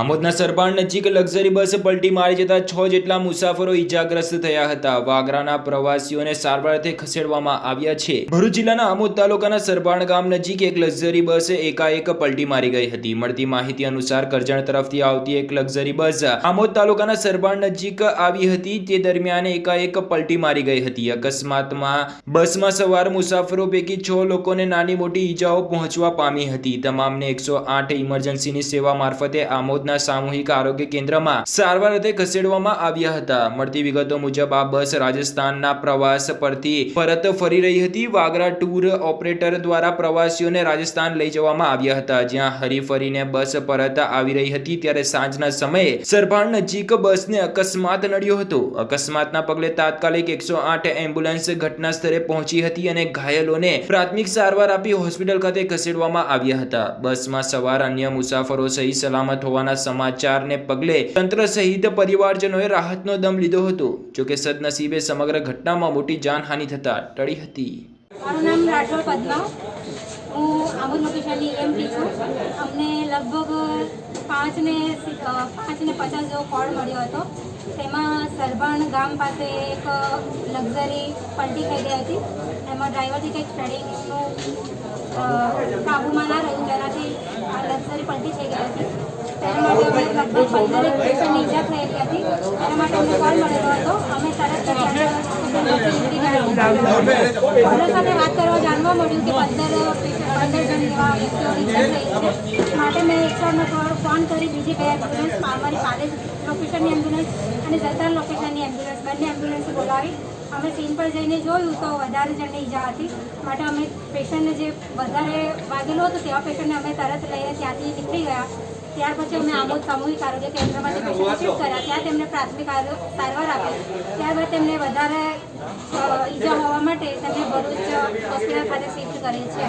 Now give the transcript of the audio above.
આમોદના સરબાણ નજીક luxury bus પલટી મારી જતા છ જેટલા મુસાફરો ઈજાગ્રસ્ત થયા હતા. વાગરાના પ્રવાસીઓને સારવાર અર્થે ખસેડવામાં આવ્યા છે. ભરૂચ જિલ્લાના આમોદ તાલુકાના સરબાણ ગામ નજીક એક લક્ઝરી બસ એકાએક પલટી મારી ગઈ હતી. મળતી માહિતી અનુસાર કરજણ તરફથી આવતી એક લક્ઝરી બસ આમોદ તાલુકાના સરબાણ નજીક આવી હતી. તે દરમિયાન એકાએક પલટી મારી ગઈ હતી. અકસ્માતમાં બસમાં સવાર મુસાફરો પૈકી છ લોકોને નાની મોટી ઈજાઓ પહોંચવા પામી હતી. તમામને એકસો આઠ ઇમરજન્સીની સેવા મારફતે આમોદના સામૂહિક આરોગ્ય કેન્દ્રમાં સારવાર અર્થે ખસેડવામાં આવ્યા હતા. મળતી વિગતો મુજબ આ બસ રાજસ્થાનના પ્રવાસ પરથી પરત ફરી રહી હતી. વાગરા ટૂર ઓપરેટર દ્વારા પ્રવાસીઓને રાજસ્થાન લઈ જવામાં આવ્યા હતા. જ્યાં હરીફરીને બસ પરત આવી રહી હતી ત્યારે સાંજના સમયે સરભાણ નજીક બસને અકસ્માત નડ્યો હતો. અકસ્માતના પગલે તાત્કાલિક એકસો આઠ એમ્બ્યુલન્સ ઘટના સ્થળે પહોંચી હતી અને ઘાયલોને પ્રાથમિક સારવાર આપી હોસ્પિટલ ખાતે ખસેડવામાં આવ્યા હતા. બસમાં સવાર અન્ય મુસાફરો સહી સલામત હોવાના સમાચારને પગલે તંત્ર સહિત પરિવારજનોએ રાહતનો દમ લીધો હતો જોકે સદનસીબે સમગ્ર ઘટનામાં મોટી જાનહાનિ થતા ટળી હતી. મારું નામ રાઠોડ પદ્મા. હું આબુદ લોકેશનની એમપી છું. અમને લગભગ પાંચ ને પાંચ ને પચાસ જેવો કોલ મળ્યો હતો. તેમાં સરભણ ગામ પાસે એક લક્ઝરી પલટી થઈ ગઈ હતી. એમાં ડ્રાઈવરથી કંઈક સ્ટડીનું કાબુમાં ના રહ્યું. જેનાથી આ લક્ઝરી પલટી થઈ ગઈ હતી. ઈજા થયેલી હતી એના માટે અમને કોલ મળેલો હતો અમે તરત સાથે વાત કરવા જાણવા મળ્યું કે પંદર પંદર થઈ છે માટે મેં એકસોનો ફોન કરી બીજી બે એમ્બ્યુલન્સ મારી પાલેજ લોકેશનની એમ્બ્યુલન્સ અને જલતાર લોકેશનની એમ્બ્યુલન્સ બંને એમ્બ્યુલન્સ બોલાવી અમે સીન પર જઈને જોયું તો વધારે જણને ઈજા હતી માટે અમે પેશન્ટને જે વધારે વાગેલો હતો તેવા પેશન્ટને અમે તરત લઈને ત્યાંથી નીકળી ગયા ત્યાર પછી અમે આમોદ સામૂહિક આરોગ્ય કેન્દ્રમાં તે પેશન્ટ શિફ્ટ કર્યા. ત્યાં તેમને પ્રાથમિક સારવાર આપી. ત્યારબાદ તેમને વધારે ઈજા હોવા માટે તેમને ભરૂચ હોસ્પિટલ ખાતે શિફ્ટ કરેલ છે.